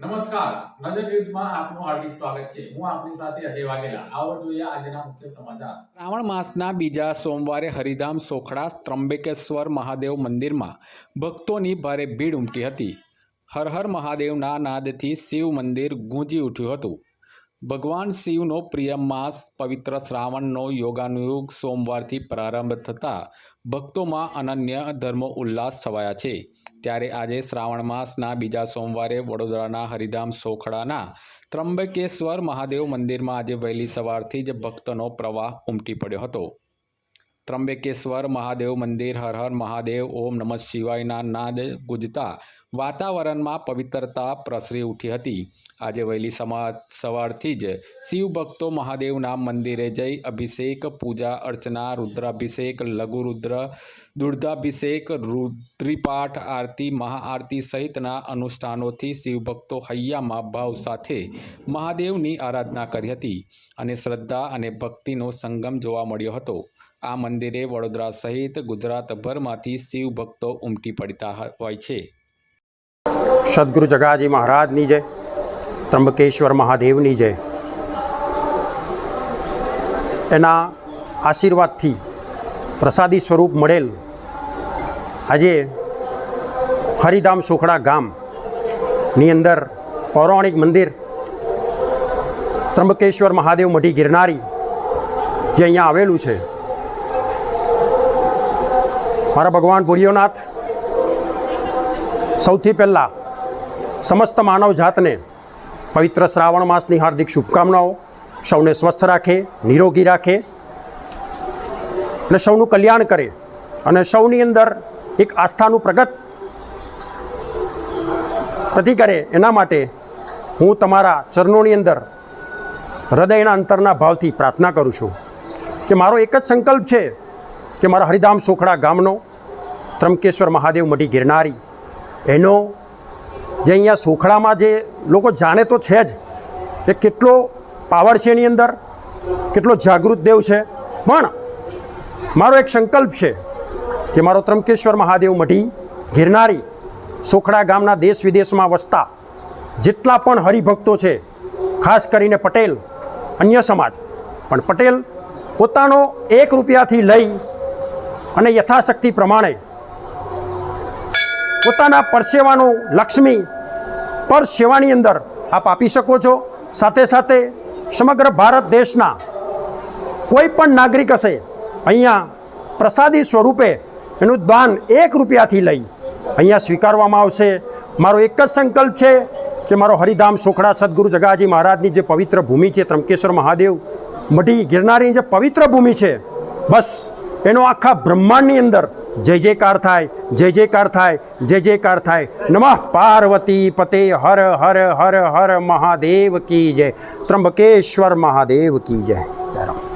નમસ્કાર. નજર ન્યૂઝમાં આપનું હાર્દિક સ્વાગત છે. હું આપની સાથે અજય વાઘેલા. આવો જોઈએ આજના મુખ્ય સમાચાર. શ્રાવણ માસના બીજા સોમવારે હરિધામ સોખડા ત્રંબકેશ્વર મહાદેવ મંદિરમાં ભક્તોની ભારે ભીડ ઉમટી હતી. હર હર મહાદેવના નાદથી શિવ મંદિર ગૂંજી ઉઠ્યું હતું. ભગવાન શિવનો પ્રિય માસ પવિત્ર શ્રાવણનો યોગાનુયોગ સોમવારથી પ્રારંભ થતાં ભક્તોમાં અનન્ય ધર્મો ઉલ્લાસ છવાયા છે. ત્યારે આજે શ્રાવણ માસના બીજા સોમવારે વડોદરાના હરિધામ સોખડાના ત્રંબકેશ્વર મહાદેવ મંદિરમાં આજે વહેલી સવારથી જ ભક્તોનો પ્રવાહ ઉમટી પડ્યો હતો. ત્રંબકેશ્વર મહાદેવ મંદિર હર હર મહાદેવ ઓમ નમઃ શિવાયના નાદ ગુજતા વાતાવરણમાં પવિત્રતા પ્રસરી ઉઠી હતી આજે વહેલી સમા સવારથી જ શિવ ભક્તો મહાદેવના મંદિરે જઈ અભિષેક, પૂજા અર્ચના, રુદ્રાભિષેક, લઘુરુદ્ર, દુર્ધાભિષેક, રુદ્રિપાઠ આરતી, મહાઆરતી સહિતના અનુષ્ઠાનોથી શિવભક્તો હૈયામાં ભાવ સાથે મહાદેવની આરાધના કરી હતી અને શ્રદ્ધા અને ભક્તિનો સંગમ જોવા મળ્યો હતો. આ મંદિરે વડોદરા સહિત ગુજરાતભરમાંથી શિવ ભક્તો ઉમટી પડતા હોય છે. સદગુરુ જગાજી મહારાજની જય ત્રંબકેશ્વર મહાદેવની જય. એના આશીર્વાદથી પ્રસાદી સ્વરૂપ મળેલ આજે હરિધામ સુખડા ગામની અંદર પૌરાણિક મંદિર ત્રંબકેશ્વર મહાદેવ મઢી ગિરનારી જે અહીંયા આવેલું છે. મારા ભગવાન ભૂરિયોનાથ સૌથી પહેલાં સમસ્ત માનવ જાતને પવિત્ર શ્રાવણ માસની હાર્દિક શુભકામનાઓ, સૌને સ્વસ્થ રાખે, નિરોગી રાખે અને સૌનું કલ્યાણ કરે અને સૌની અંદર એક આસ્થાનું પ્રગટ પ્રતિ કરે એના માટે હું તમારા ચરણોની અંદર હૃદયના અંતરના ભાવથી પ્રાર્થના કરું છું કે મારો એક જ સંકલ્પ છે કે મારા હરિધામ સોખડા ગામનો ત્રંબકેશ્વર મહાદેવ મઢી ગિરનારી. એનો જે અહીંયા સોખડામાં જે લોકો જાણે તો છે જ, કે કેટલો પાવર છે એની અંદર, કેટલો જાગૃત દેવ છે. પણ મારો એક સંકલ્પ છે કે મારો ત્રંબકેશ્વર મહાદેવ મઢી ગિરનારી સોખડા ગામના દેશ વિદેશમાં વસતા જેટલા પણ હરિભક્તો છે, ખાસ કરીને પટેલ, અન્ય સમાજ, પણ પટેલ પોતાનો એક રૂપિયાથી લઈ અને યથાશક્તિ પ્રમાણે પોતાના પરસેવાનું લક્ષ્મી પર સેવાની અંદર આપ આપી શકો છો. સાથે સાથે સમગ્ર ભારત દેશના કોઈ પણ નાગરિક હશે, અહીંયા પ્રસાદી સ્વરૂપે એનું દાન એક રૂપિયાથી લઈ અહીંયા સ્વીકારવામાં આવશે. મારો એક જ સંકલ્પ છે કે મારો હરિધામ સોખડા સદગુરુ જગાજી મહારાજની જે પવિત્ર ભૂમિ છે, ત્રંકેશ્વર મહાદેવ, મઢી ગિરનારીની જે પવિત્ર ભૂમિ છે, બસ એનો આખા બ્રહ્માંડની અંદર જય જયકાર થાય, જય જયકાર થાય, જય જયકાર થાય. નમઃ પાર્વતી પતે હર હર હર હર મહાદેવ કી જય. ત્રંબકેશ્વર મહાદેવ કી જય. જય રામ.